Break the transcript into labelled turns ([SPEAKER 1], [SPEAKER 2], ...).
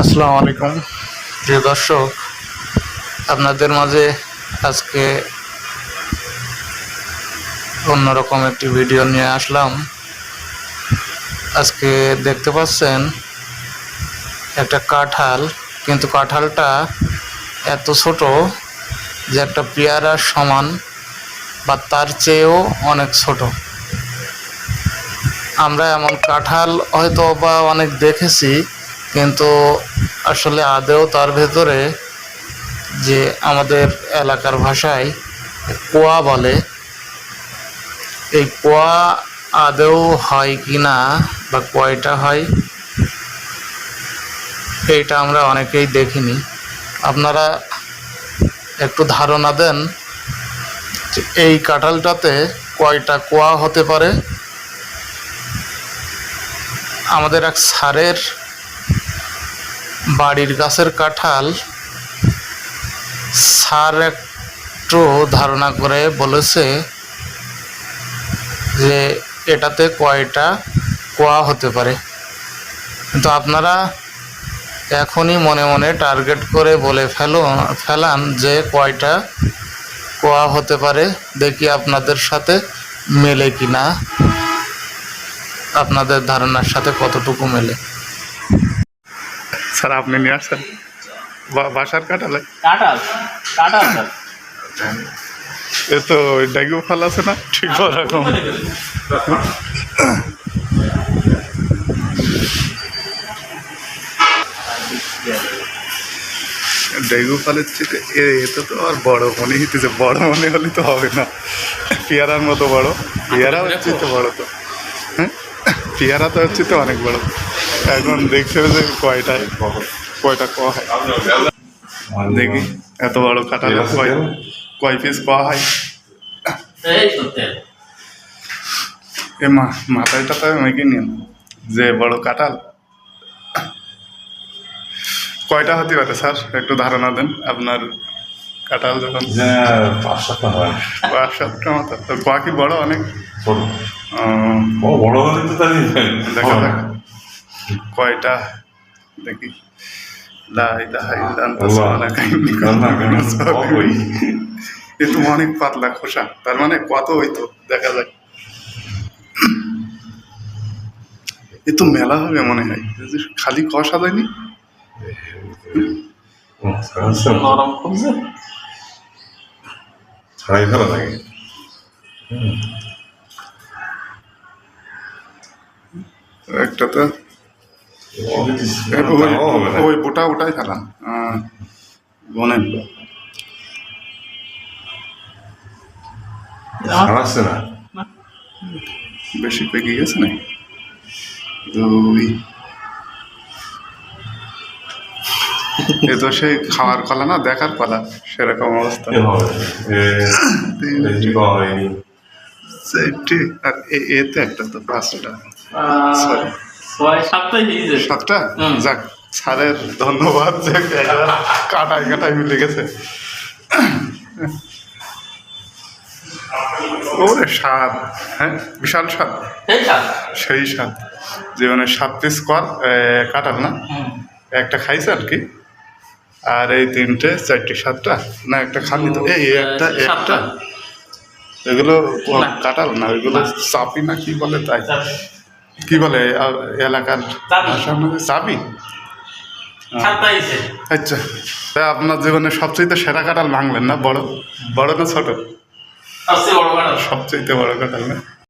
[SPEAKER 1] আসসালামু আলাইকুম প্রিয় দর্শক, আপনাদের মাঝে আজকে অন্যরকম একটি ভিডিও নিয়ে আসলাম। আজকে দেখতে পাচ্ছেন, একটা কাঁঠাল, কিন্তু কাঁঠালটা এত ছোট যে একটা পেয়ারার সমান বা তার চেয়েও অনেক ছোট। আমরা এমন কাঁঠাল হয়তো বা অনেক দেখেছি কিন্তু আসলে আদেও তার ভেতরে যে আমাদের এলাকার ভাষায় কোয়া বলে, এই কোয়া আদেও হয় কি না বা কয়টা হয়, এইটা আমরা অনেকেই দেখিনি। আপনারা একটু ধারণা দেন এই কাঁঠালটাতে কয়টা কোয়া হতে পারে। আমাদের এক সারের বাড়ির গাছের কাঁঠাল সার একটু ধারণা করে বলেছে যে এটাতে কয়টা কোয়া হতে পারে। কিন্তু আপনারা এখনই মনে মনে টার্গেট করে বলে ফেলো, ফেলান যে কয়টা কোয়া হতে পারে। দেখি আপনাদের সাথে মেলে কি না আপনাদের ধারণার সাথে কতটুকু মেলে। স্যার আপনি নিয়ে আসছেন বা- বাসার কাটালে
[SPEAKER 2] কাঁঠাল? কাঁঠাল স্যার।
[SPEAKER 1] এ তো ডেঙ্গু ফল আছে না? ঠিক ওরকম ডেঙ্গু ফলের থেকে এ এটা তো আর বড় মনে হইতেছে বড় মনে হলে তো হবে না। পেয়ারার মতো বড়। পেয়ারা হচ্ছে তো বড় তো। পেয়ারা তো হচ্ছে তো অনেক বড়। এখন দেখছে যে কয়টায় কয়টা ক হয়? দেখি এত বড় কাটালে কয় কয় পিস পাওয়া হয়? এ মা মাথায় টাথায় মেখে নিন যে বড় কাঁঠাল। কয়টা হতে পারে স্যার? একটু ধারণা দেন আপনার কাঁঠাল যখন
[SPEAKER 3] হ্যাঁ পাঁচ সাতটা হয়।
[SPEAKER 1] পাঁচ সাতটা মতো। তো কোয়া কি বড় অনেক?
[SPEAKER 3] ও বড় হলে তো তাই
[SPEAKER 1] দেখা যাক। কয়টা? দেখি। কুনতু অনেক পাতলা খোসা। তার মানে কত হইতো দেখা যাক। এ তো মেলা হবে মনে হয়। যে খালি কষা দেয়নি
[SPEAKER 2] নরম খুবছে
[SPEAKER 3] ছাড়াই ফেলা লাগে।
[SPEAKER 1] একটা তো ওই ওই বোটা ওটাই ফেলাম আহ, বনেন
[SPEAKER 3] না?
[SPEAKER 1] বেশি পেকে গেছে না দুই। এ তো সেই খাওয়ার কলা না দেখার কলা সেরকম অবস্থা। চারটি আর এতে একটা তো পাঁচটা.
[SPEAKER 2] ছয় সাতটাই
[SPEAKER 1] সাতটা? যাক স্যারের ধন্যবাদ যে একবার কাটাই কাটাই মিলে গেছে। ওরে স্বাদ হ্যাঁ? বিশাল স্বাদ। সেই স্বাদ। জীবনে সাত পিস কর এ, কাটাল না? একটা খাইছে আর কি। আর এই তিনটে চারটে সাতটা? না একটা খালি তো? এই একটা একটা। এগুলো কাটাল না ওইগুলো
[SPEAKER 2] না।
[SPEAKER 1] চাপি না কি বলে তাই? কি বলে এলাকার
[SPEAKER 2] চাবি। দিয়েছে
[SPEAKER 1] আচ্ছা তা আপনার জীবনে সবচেয়ে সেরা কাটাল ভাঙলেন না? বড় বড় না ছোট? সবচেয়ে বড় কাটাল না?